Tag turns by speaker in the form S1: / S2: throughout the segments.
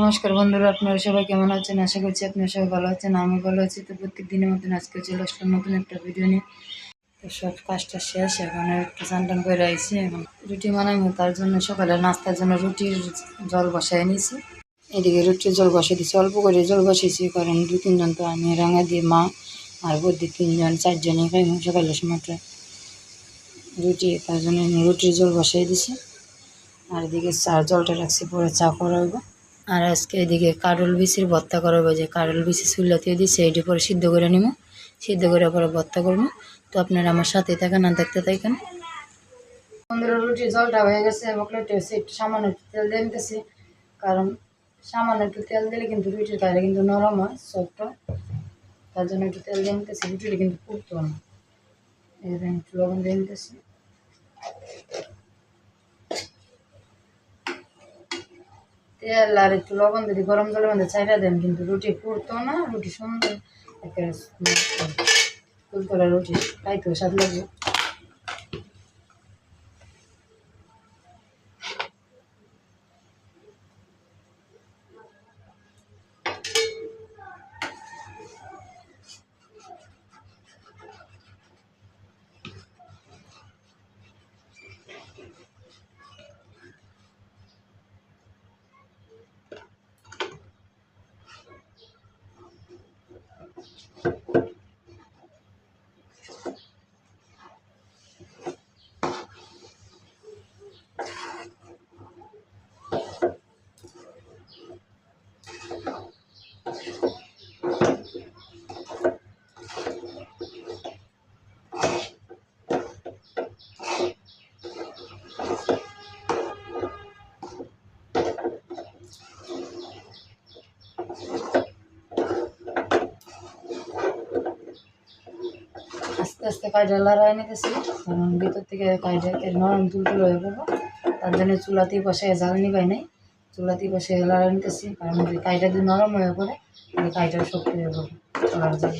S1: নমস্কার বন্ধুরা, আপনারা সবাই কেমন আছেন? আশা করছি আপনারা সবাই ভালো আছেন, আমি ভালো আছি। তো প্রত্যেক দিনের মতন আজকে চলে আসলাম নতুন একটা ভিডিও নিয়ে। তো সব কাজটা শেষ, এখন একটু চান টান করে আইছি, এখন রুটি বানাইবো তার জন্য সকালে নাস্তার জন্য রুটির জল বসায় নিয়েছি এদিকে রুটির জল বসিয়ে দিয়েছি অল্প করে জল বসিয়েছি, কারণ দু তিনজন তো, আমি, রাঙা দিয়ে মা আর বৌদি তিনজন চারজনে খাই সকালের সময়টা। রুটি, তার জন্য রুটির জল বসাই দিছি। আর এদিকে চা, জলটা রাখছি, পরে চা করাবো। আর আজকে এদিকে কারল বিচির ভর্তা করাবো যে কারল বিচি চুলাতে দিয়েছি এটি পরে সিদ্ধ করে নিব সিদ্ধ করে পরে ভর্তা করব। তো আপনারা আমার সাথে থাকেন আর দেখতে থাকেন। বন্ধুরা, রুটির জলটা হয়ে গেছে, বকলেটে হয়েছে একটু সামান্য একটু তেল দিয়ে নিতেছি। কারণ সামান্য একটু তেল দিলে কিন্তু রুটির গায়ে কিন্তু নরম হয় সফট হয়। তার জন্য একটু তেল দিয়ে নিতেছি, রুটিটা কিন্তু পুড়তো না। এবার একটু লবণ দিয়ে নিতেছি। তেল আর একটু লবণ যদি গরম জলের মধ্যে চাইরা দেন, কিন্তু রুটি পুড়তো না, রুটি সুন্দর একটা ফুলতলা রুটি খাইতেও স্বাদ লাগবে আস্তে কাইটা লড়াই নিতেছি কারণ ভিতর থেকে কাইটা নরম তুলতুল হয়ে পড়ব। তার জন্য চুলাতেই বসে জাল নিবাই নাই, চুলাতেই বসে লড়াই নিতেছি, কারণ কাজটা যদি নরম হয়ে পড়ে, তাহলে কাইটা শক্তি হয়ে পড়ব, চলার জন্য।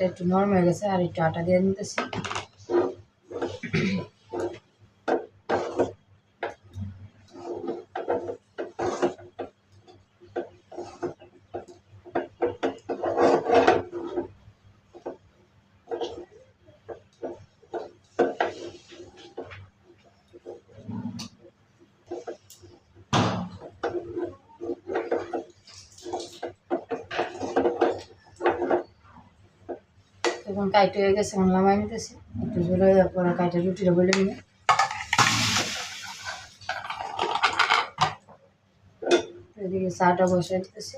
S1: এটা একটু নরম হয়ে গেছে আর একটু আটা দিয়ে নিতেছি কাইটে হয়ে গেছে এখন লামাই নিতেছি একটু জোরে পরে কাইটে রুটিটা বলে নিয়ে এদিকে চাটা বসে দিতেছি।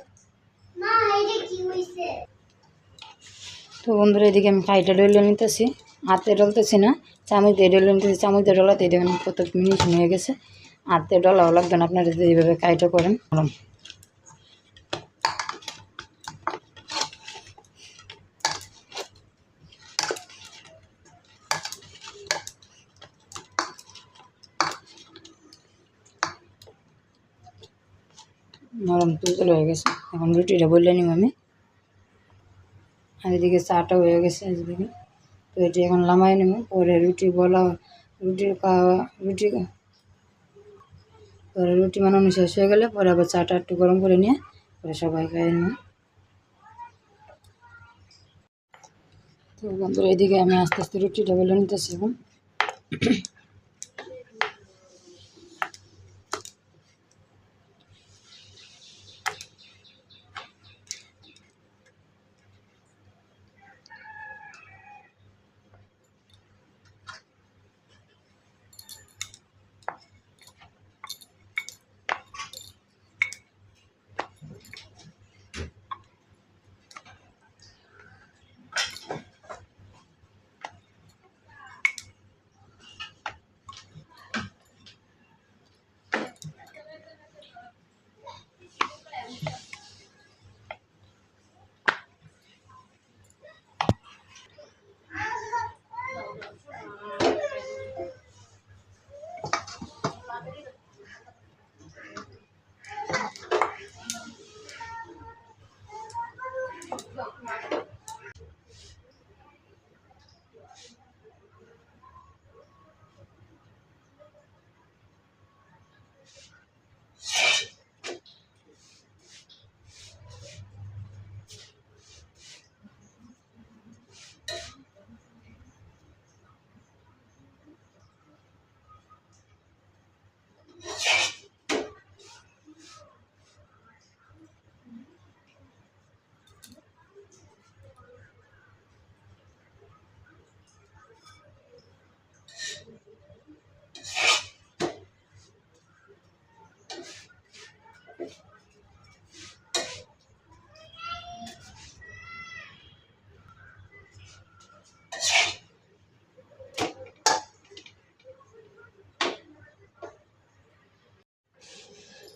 S1: তো বন্ধুরা এদিকে আমি কাইটা ডলে নিতেছি। হাতে ডলতেছি না চামচ দিয়ে ডলে নিতেছি। চামচ দিয়ে ডলাতে দেখেন কত মিনিট হয়ে গেছে। হাতে ডলাও লাগবে না আপনারা যদি এইভাবে কাইটা করেন। নরম তুলতুল হয়ে গেছে। এখন রুটিটা বললে নিব আমি। আর এদিকে চাটা হয়ে গেছে এদিকে তো এটি এখন লামাই নেব পরে রুটি বলা, রুটি খাওয়া, রুটি পরে রুটি বানানো শেষ হয়ে গেলে পরে আবার চাটা একটু গরম করে নিয়ে পরে সবাই খাই নেব তো বন্ধুরা, এদিকে আমি আস্তে আস্তে রুটিটা বলে নিতেছি এখন।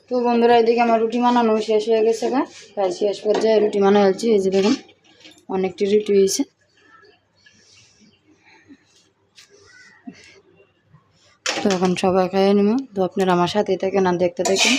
S1: তো বন্ধুরা, এদিকে আমার রুটি বানানো শেষ হয়ে গেছে গা। প্রায় শেষ পর্যায়ে রুটি বানা হয়েছে এই যে দেখুন, অনেকটি রুটি হয়েছে। তো এখন সবাই খাইয়ে নিব। তো আপনারা আমার সাথে থাকেন আর দেখতে থাকেন।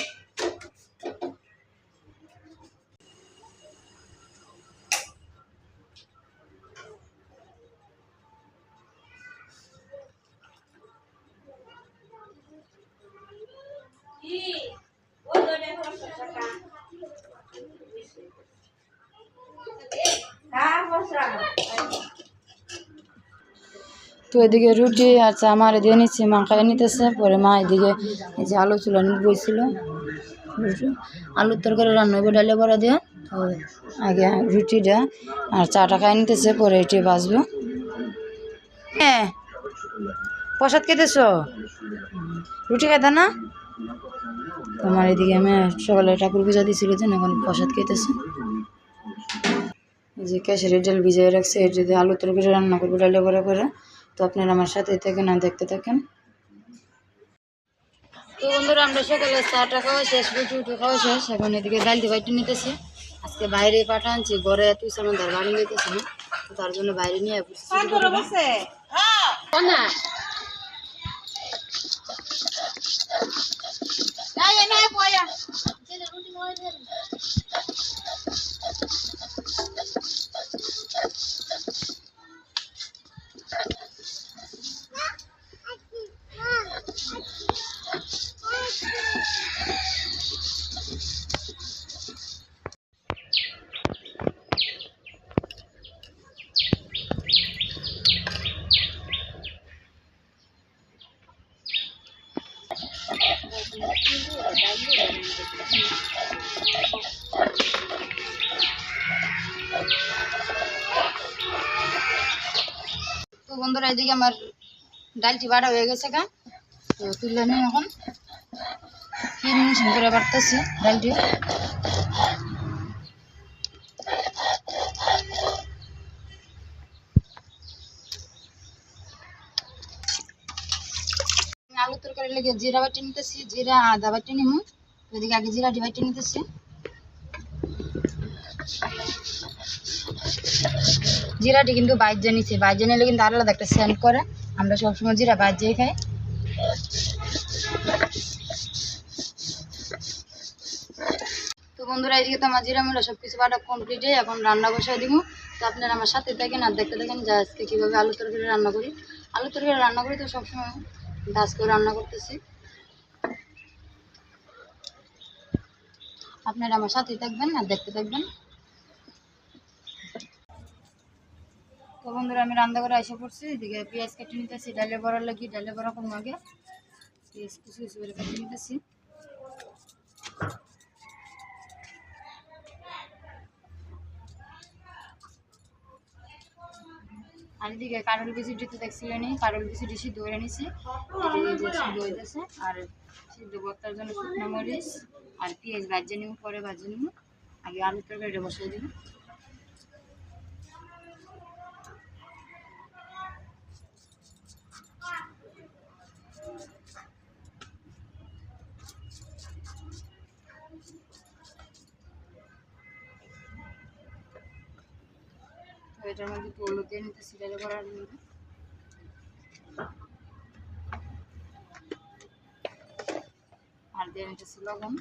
S1: তো এদিকে রুটি আর আমার দিয়ে নিচ্ছে। মা খাই নিতেছে, পরে মা এদিকে যে আলু চুলানি বইছিল। আলুর তরকারি রান্না করে ডালে বড়া দিয়ে। আগে রুটিটা আর চাটা খাই নিতেছে, পরে এটি বাজবো হ্যাঁ প্রসাদ খেতেছ? রুটি খাইতে না? তোমার এদিকে আমি সকালে ঠাকুর পূজা দিয়েছিল যে এখন প্রসাদ খেতেছে যে কেশরি ডাল ভিজিয়ে রাখছে এর যদি আলু তরকারি রান্না করব ডালে বড়া করে তো আপনারা আমার সাথে থাকেন আর দেখতে থাকেন। তো বন্ধুরা আমরা সকালে চাটা খাওয়া শেষ রুটি উঠে খাওয়া শেষ এখন এদিকে ডাল দিয়ে বাইটে নিতেছি। আজকে বাইরে পাঠা আনছি ঘরে তুই সামনে ধর বাড়ি নিতেছি না তার জন্য বাইরে নিয়ে বসছি না তো বন্ধুরা, এদিকে আমার ডালটি বাড়া হয়ে গেছে গা। তো তুললে নিয়ে এখন। ফিনিশিং করে বাড়তেছি ডালটি? আলু তরকারি লেগে জিরা বাটি নিতেছি, জিরা, আদা বাটি নিমু। এদিকে আগে জিরাটি বাটি নিতেছি। জিরাটি কিন্তু বাইজে নিচ্ছে বাইজে নিলে কিন্তু আলাদা একটা সেন্ট করে। আমরা সবসময় জিরা বাইজেই খাই। তো বন্ধুরা, এদিকে তো আমার জিরা মুড়া সব কিছু বাটা কমপ্লিট হয়ে এখন রান্না বসাই দিব। তো আপনারা আমার সাথে থাকেন আর দেখতে থাকেন যে আজকে কীভাবে আলু তরকারি রান্না করি। আলু তরকারি রান্না করি তো সবসময় দাস করে রান্না করতেছি। আপনারা আমার সাথে থাকবেন আর দেখতে থাকবেন। তো বন্ধুরা, আমি রান্না করে এসে পড়ছি। এদিকে পেঁয়াজ কেটে নিতেছি, ডালে বড়ার লাগি, ডালে বড়া করব আগে। পেঁয়াজ কুচি কুচি করে কেটে নিতেছি। আর এদিকে কারল বিচি দিতে দেখছিলেন কারল বিচি ডিসি দৌড়ে নিছি। সিদ্ধ আর সিদ্ধ বত্তার জন্য শুকনো মরিচ আর পেঁয়াজ ভাজে নিব, পরে ভাজে নিব। আগে আলু তরকারিটা বসিয়ে দিব। এটার মধ্যে একটু দিয়ে নিতে সিরিয়ালে করার জন্য। আর দিয়ে নিতেছি লবণ।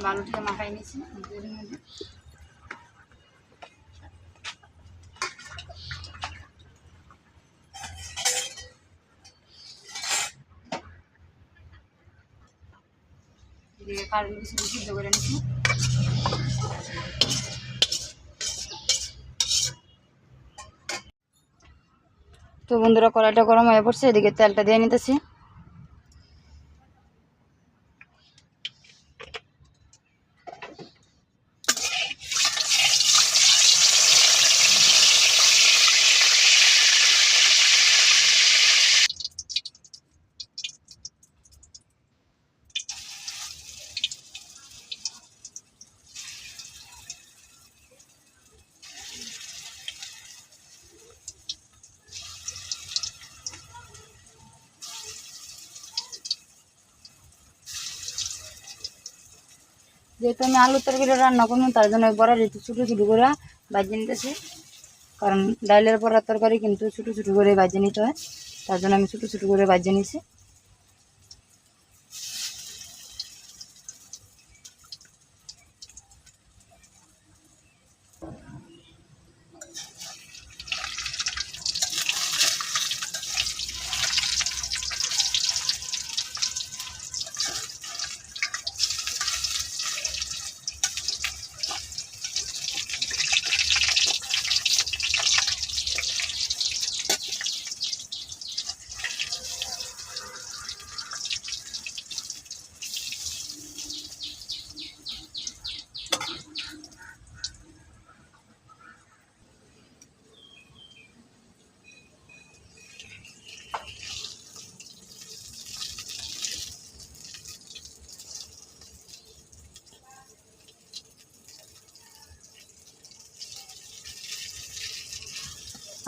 S1: আমি বালুটিকে মাখাই নিয়েছি। দুধের মধ্যে। কারণ কিছু করে নিচ্ছি তো বন্ধুরা, কড়াইটা গরম হয়ে পড়ছে, এদিকে তেলটা দিয়ে নিতেছি। যেহেতু আমি আলুর তরকারি রান্না করব, তার জন্য বড়া যেহেতু ছোটো ছোটো করে বাজিয়ে নিতেছি। কারণ ডাইলের বড়ার তরকারি কিন্তু ছোটো ছোটো করে বাজিয়ে নিতে হয়, তার জন্য আমি ছোটো ছোটো করে বাজিয়ে নিছি।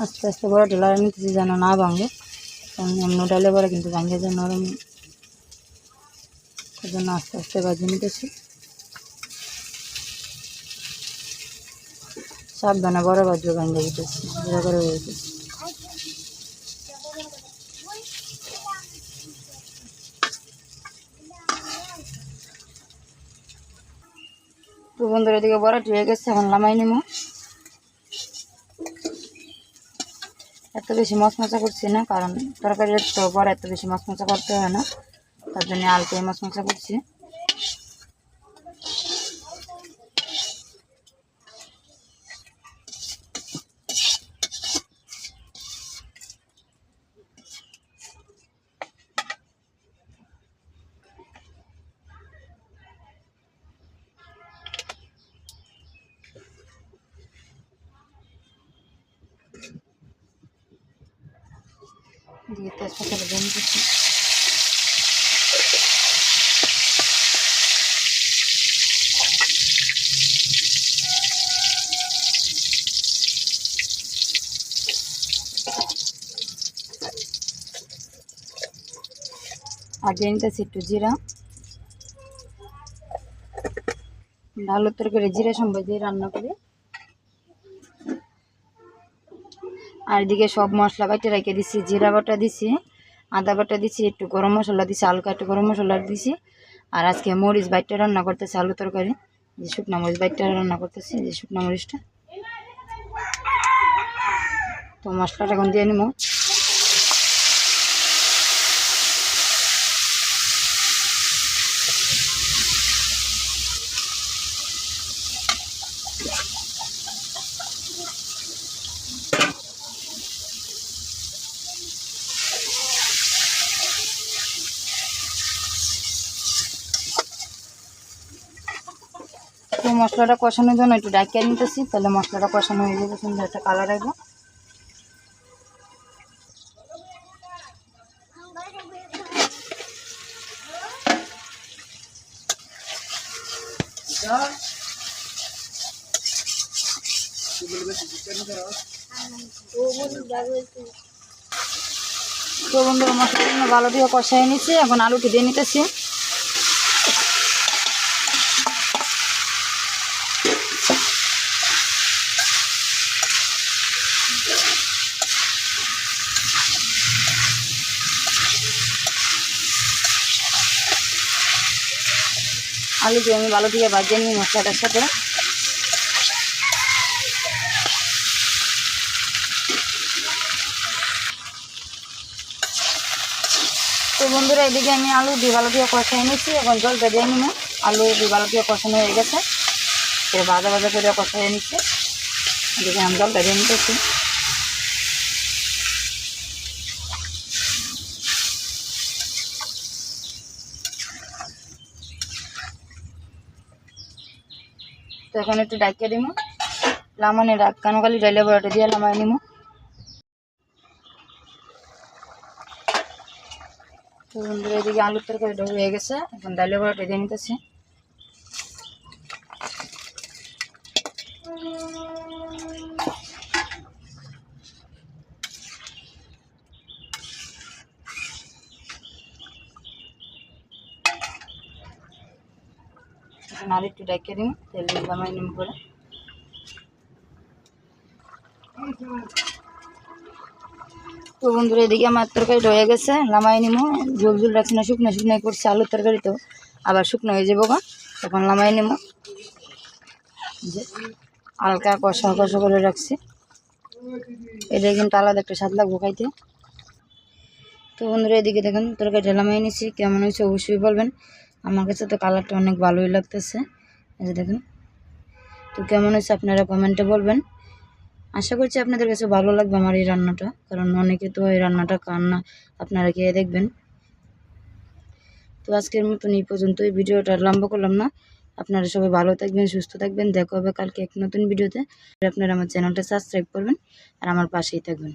S1: আস্তে আস্তে বড় ঢেলা নিতেছি যেন না ভাঙে। কারণ এমনি ডালে বড় কিন্তু ভাঙে নরম। তার জন্য আস্তে আস্তে বাজিয়ে নিতেছি। সাবধানে বড় বাজিয়ে ভাঙে দিতেছি ঘুরে করে যেতেছি বন্ধুরা, এদিকে বড় হয়ে গেছে, এখন লামাই নিমো। এত বেশি মশমশা করছি না, কারণ তরকারির তো বড় এত বেশি মশমশা করতে হয় না। তার জন্য মাছ মশমশা করছি। দিয়ে তেজপাতা দিয়ে নিতেছি আর দিয়ে একটু জিরা। ডাল তরকারি জিরা সম্বাই দিয়ে রান্না করি। আর এদিকে সব মশলা বাটি রেখে দিছি, জিরা বাটা দিছি, আদা বাটা দিছি, একটু গরম মশলা দিছি, হালকা একটু গরম মশলা দিছি। আর আজকে মরিচ বাইটটা রান্না করতেছি, আলু তরকারি। যে শুকনা মরিচ বাইটটা রান্না করতেছি যে শুকনা মরিচটা। তো মশলাটা এখন দিয়ে নিব মশলাটা কষানোর জন্য একটু ডাকিয়ে নিতেছি, তাহলে মশলাটা কষানো হয়ে যাবে, সুন্দর একটা কালার আসবে। তো বন্ধুরা, মশলাটা ভালো দিয়ে কষাই নিছি এখন আলুটি দিয়ে নিতেছি। আলুকে আমি ভালো দিয়ে ভাজিয়ে নিই মশলাটার সাথে। তো বন্ধুরা, এদিকে আমি আলু ভালো দিয়ে কষাই নিচ্ছি এখন জল দিয়ে নিব। আলু ভালো দিয়ে কষানো হয়ে গেছে। এবার ভাজা ভাজা করে কষাই নিচ্ছি। এদিকে আমি জল দিয়ে নিতেছি। তো এখন একটু ডাকিয়ে দিব লামানে ডাক কানকালি ডাইলে বড়াটা দিয়ে লামায় নিমু। তো বন্ধুরা, এদিকে আলুর তরকারিটা হয়ে গেছে। এখন ডাইলে বড়াটা দিয়ে নিতেছি। আর একটু ডাকিয়ে দিন তেল দিলাম নিম করে তো বন্ধুরা, এদিকে আমার তরকারি রয়ে গেছে লামাই নিমো। ঝোল ঝোল রাখছি না, শুকনো শুকনো করছি আলুর তরকারি তো, আবার শুকনো হয়ে যাব গা। তখন লামাই নিমো। হালকা কষা কষা করে রাখছি। এটা কিন্তু আলাদা একটা স্বাদ লাগবো খাইতে। তো বন্ধুরা, এদিকে দেখেন, তরকারিটা লামাই নিছি। কেমন হয়েছে অবশ্যই বলবেন। আমার কাছে তো কালারটা অনেক ভালোই লাগতেছে। এই যে দেখেন। তো কেমন হয়েছে আপনারা কমেন্টে বলবেন। আশা করছি আপনাদের কাছে ভালো লাগবে আমার এই রান্নাটা, কারণ অনেকে তো এই রান্নাটা খান না। আপনারা খেয়ে দেখবেন। তো আজকের মতন এই পর্যন্ত এই ভিডিওটা লম্বা করলাম না। আপনারা সবাই ভালো থাকবেন, সুস্থ থাকবেন। দেখা হবে কালকে এক নতুন ভিডিওতে। আপনারা আমার চ্যানেলটা সাবস্ক্রাইব করবেন আর আমার পাশেই থাকবেন।